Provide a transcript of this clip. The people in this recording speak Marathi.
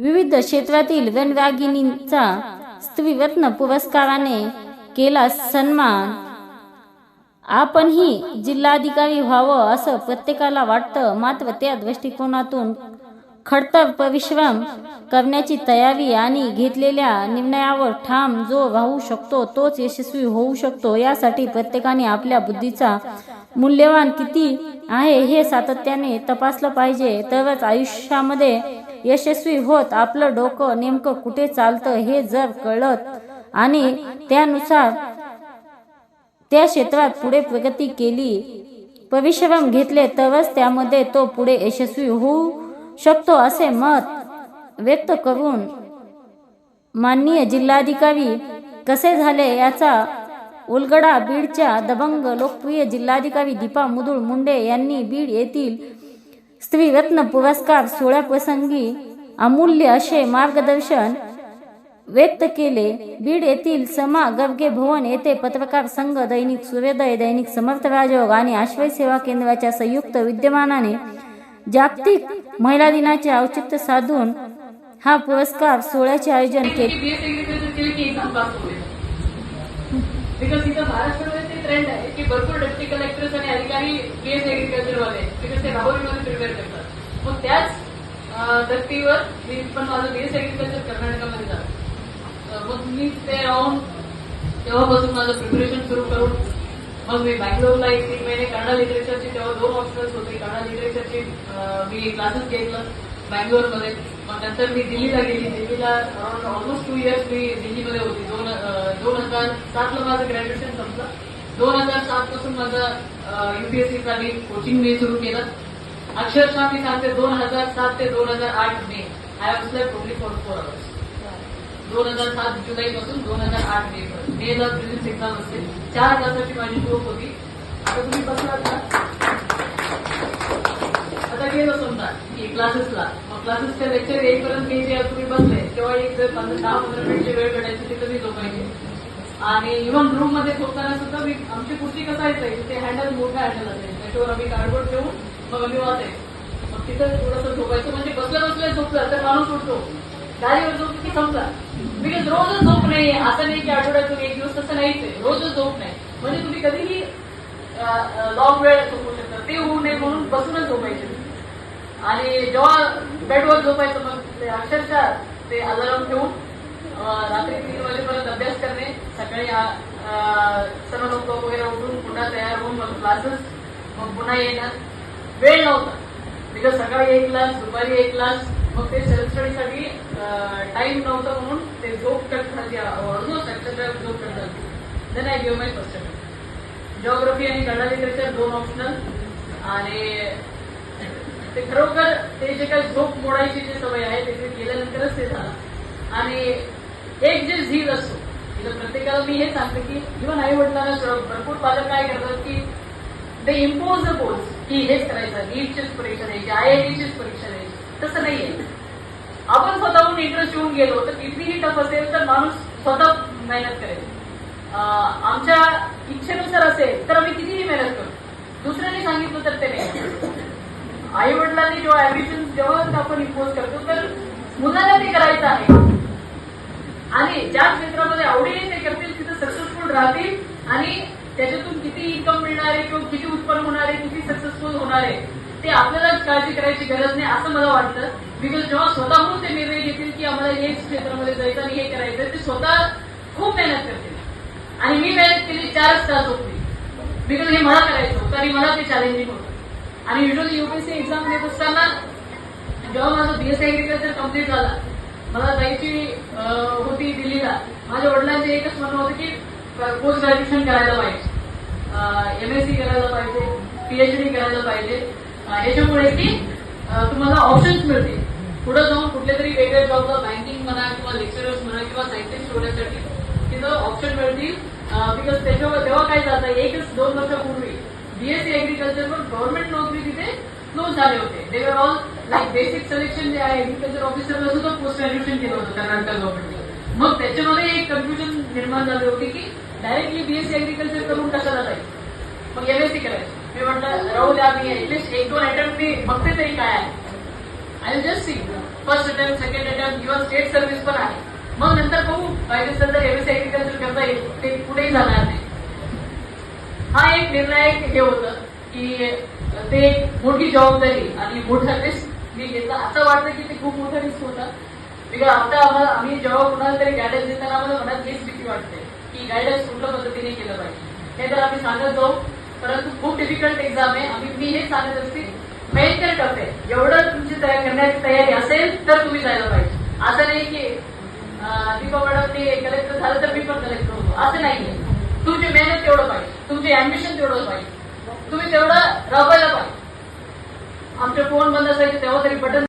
विविध क्षेत्रातील वनवागिनींचा स्त्रीरत्न पुरस्काराने केला सन्मान. आपणही जिल्हाधिकारी व्हावं असं प्रत्येकाला वाटतं मात्र त्या दृष्टिकोनातून खडतर परिश्रम करण्याची तयारी आणि घेतलेल्या निर्णयावर ठाम जो राहू शकतो तोच यशस्वी होऊ शकतो यासाठी प्रत्येकाने आपल्या बुद्धीचा मूल्यवान किती आहे हे सातत्याने तपासलं पाहिजे. तरच आयुष्यामध्ये यशस्वी होत आपलं डोकं नेमकं कुठे चालतं हे जर कळत आणि त्यानुसार त्या क्षेत्रात पुढे प्रगती केली परिश्रम घेतले तरच त्यामध्ये तो पुढे यशस्वी होऊ शकतो असे मत व्यक्त करून माननीय जिल्हाधिकारी कसे झाले याचा उलगडा बीडच्या दबंग लोकप्रिय जिल्हाधिकारी दीपा मुदुळ मुंडे यांनी बीड येथील स्त्रीरत्न पुरस्कार सोहळ्याप्रसंगी अमूल्य असे मार्गदर्शन व्यक्त केले. बीड येथील समा गर्गे भवन येथे पत्रकार संघ दैनिक सूर्योदय दैनिक समर्थ राजयोग आणि आश्रय सेवा केंद्राच्या संयुक्त विद्यमानाने जागतिक महिला दिनाचे औचित्य साधून हा पुरस्कार सोहळ्याचे आयोजन केले बीएस बिकॉज इथं महाराष्ट्रामध्ये ते ट्रेंड आहे की भरपूर डिप्टी कलेक्टर्स आणि अधिकारी बीएस एग्रीकल्चर वाले प्रिपेअर करतात मग त्याच धर्तीवर मी पण माझं बेस एग्रीकल्चर कर्नाटकामध्ये झालं मग मी ते राहून तेव्हापासून माझं प्रिपरेशन सुरू करून मग मी बँगलोरला एक तीन महिने कन्नडा लिटरेचरचे तेव्हा दोन ऑप्शन्स होते. कन्नडा लिटरेचरचे मी क्लासेस घेतलं बँगलोरमध्ये. मग नंतर मी दिल्लीला गेली. दिल्लीला अराउंड ऑलमोस्ट टू इयर्स मी दिल्लीमध्ये होती. दोन दोन हजार सातला माझं ग्रॅज्युएशन संपलं. दोन हजार सात पासून माझं युपीएससीचा मी कोचिंग मी सुरू केलं. अक्षरशः मी सांगते दोन हजार सात ते दोन हजार आठ मे. I was like only for four hours दोन हजार सात जुलै पासून दोन हजार आठ मे पर्यंत. मेला प्रिलिम्स एक्झाम असते. चार तासाची माझी झोप होती. आता तुम्ही बसलात ना आता गेलो समजा की क्लासेसला. मग क्लासेसच्या लेक्चर येईपर्यंत मी जे तुम्ही बसले तेव्हा एक जर दहा पंधरा मिनिटची वेळ काढायची तिथं मी झोपायचे. आणि इव्हन रूममध्ये झोपताना सुद्धा मी आमची कुर्ती कसा आहे ते हँडल मोठा हँडल असेल त्याच्यावर आम्ही कार्डबोर्ड ठेवून मग आम्ही वाचायचो मग तिथं थोडंसं झोपायचं म्हणजे बसल्या बसल्या झोपलं तर माणूस उठतो. गाडीवर झोप की समजा बिकॉज रोजच झोप नाही. असं नाही की आठवड्यातून एक दिवस तसं नाहीच आहे. रोजच झोप नाही. म्हणजे तुम्ही कधीही लॉंग वेळ झोपू शकता. ते होऊ नये म्हणून बसूनच झोपायचे. आणि जेव्हा बेडवर झोपायचं मग ते अक्षरशः ते अलार्म ठेवून रात्री तीन वाजेपर्यंत अभ्यास करणे सकाळी सर्व लोक वगैरे उठून पुन्हा तयार होऊन मग क्लासेस मग पुन्हा येणं वेळ नव्हता. तिथं सकाळी एक क्लास दुपारी एक क्लास मग ते सेल्फ स्टडीसाठी टाइम नव्हता म्हणून ते झोप कट झाली ऑलमोस्ट अक्षरशः झोप कट झाली then I give my first geography आणि कन्नडा लिटरेचर दोन ऑप्शनल आणि ते खरोखर ते जे काही झोप मोडायची जी सवय आहे ते केल्यानंतरच ते झालं. आणि एक जे झील असतो तिथं प्रत्येकाला मी हे सांगते की इव्हन आई वडिलांना भरपूर पालक काय करतात की ते इम्पोज की हेच करायचं नीटचीच परीक्षा द्यायची आय आय टीचीच परीक्षा द्यायची तसं नाहीये. आपण स्वतःहून इंटरेस्ट येऊन गेलो तर कितीही टफ असेल तर माणूस स्वतः मेहनत करेल. अं, आमच्या इच्छेनुसार असेल तर आम्ही कितीही मेहनत करू. दुसऱ्याने सांगितलं तर ते नाही. आई वडिलांनी जेव्हा ऍडमिशन जेव्हा आपण इम्पोज करतो तर मुलांना ते करायचं आहे. आणि ज्या क्षेत्रामध्ये आवडीने ते करतील तिथे सक्सेसफुल राहतील आणि त्याच्यातून किती इन्कम मिळणार आहे किंवा किती उत्पन्न होणार आहे किती सक्सेसफुल होणार आहे ते आपल्यालाच काळजी करायची गरज नाही असं मला वाटतं. बिकॉज जेव्हा स्वतःहून ते निर्णय घेतील की आम्हाला हेच क्षेत्रामध्ये जायचं आणि हे करायचं ते स्वतः खूप मेहनत करतील. आणि मी मेहनत केली चारच तास होती बिकॉज हे मला करायचं होतं आणि मला ते चॅलेंजिंग होतं. आणि युजली युपीएससी एक्झाम देत असताना जेव्हा माझं बीएससी अग्रिकल्चर कंप्लीट झाला मला जायची होती दिल्लीला. माझ्या वडिलांचे एकच म्हणणं होतं की पोस्ट ग्रॅज्युएशन करायला पाहिजे. एम एस सी करायला पाहिजे पीएचडी करायला पाहिजे. याच्यामुळे की तुम्हाला ऑप्शन्स मिळतील. पुढे जाऊन कुठल्या तरी वेगळ्या जॉबला बँकिंग म्हणा किंवा लेक्चरर्स म्हणा किंवा सायंटिस्ट शोधण्यासाठी तिथं ऑप्शन मिळतील. बिकॉज त्याच्यावर तेव्हा काय झालं एकच दोन वर्षापूर्वी बीएससी अग्रिकल्चरवर गव्हर्नमेंट नोकरी तिथे क्लोज झाले होते. दे were all like basic selection जे आहे अग्रिकल्चर ऑफिसरला सुद्धा पोस्ट ग्रॅज्युएशन केलं होतं कर्नाटक गव्हर्नमेंटला मग त्याच्यामध्ये एक कन्फ्युजन निर्माण झाले होते की डायरेक्टली बीएससी अग्रिकल्चर करून कशाला जाईल मग एमएससी करायचं. मी म्हटलं राहू द्या मी ऍटलीस्ट एक दोन अटेम्प्ट मी बघते तरी काय आहे. I just see first attempt second attempt किंवा स्टेट सर्व्हिस पण आहे. मग नंतर बघू पाहिजे असेल तर एमएससी ऍग्रिकल्चर करता येईल. ते कुठेही जाणार नाही. हा एक निर्णायक हे होतं की ते मोठी जबाबदारी आणि मोठा रिस्क मी घेतला. आता वाटतं की ते खूप मोठा रिस्क होता. बिकॉज आता आम्हाला आम्ही जेव्हा कुणाला तरी गायडन्स देताना आम्हाला मनात हीच भीती वाटते. की गायडन्स कुठल्या पद्धतीने केलं पाहिजे. हे तर आम्ही सांगत जाऊ परंतु खूप डिफिकल्ट एक्झाम आहे. आम्ही मी हे सांगत असते भयंकर टफ आहे. एवढं तुमची तयार करण्याची तयारी असेल तर तुम्ही जायला पाहिजे. असं नाही की दीपा मॅडम ते कलेक्टर झालं तर मी पण कलेक्टर होतो. असं नाहीये. तुमची मेहनत तेवढं पाहिजे. तुमची ऍडमिशन तेवढं पाहिजे. तुम्ही तेवढं राबवायला पाहिजे. आमचे फोन बंद असायचे तेव्हा तरी बटन